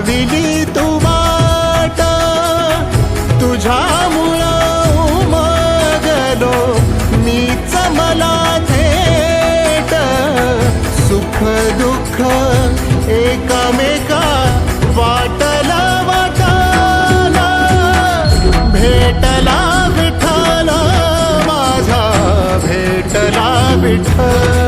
दाविली तू वाट. तुझ्यामुळं उमगलो मीच मला थेट. सुख दुःख एकामेका वाटला वाटाला. भेटला विठ्ठल माझा भेटला विठ्ठल.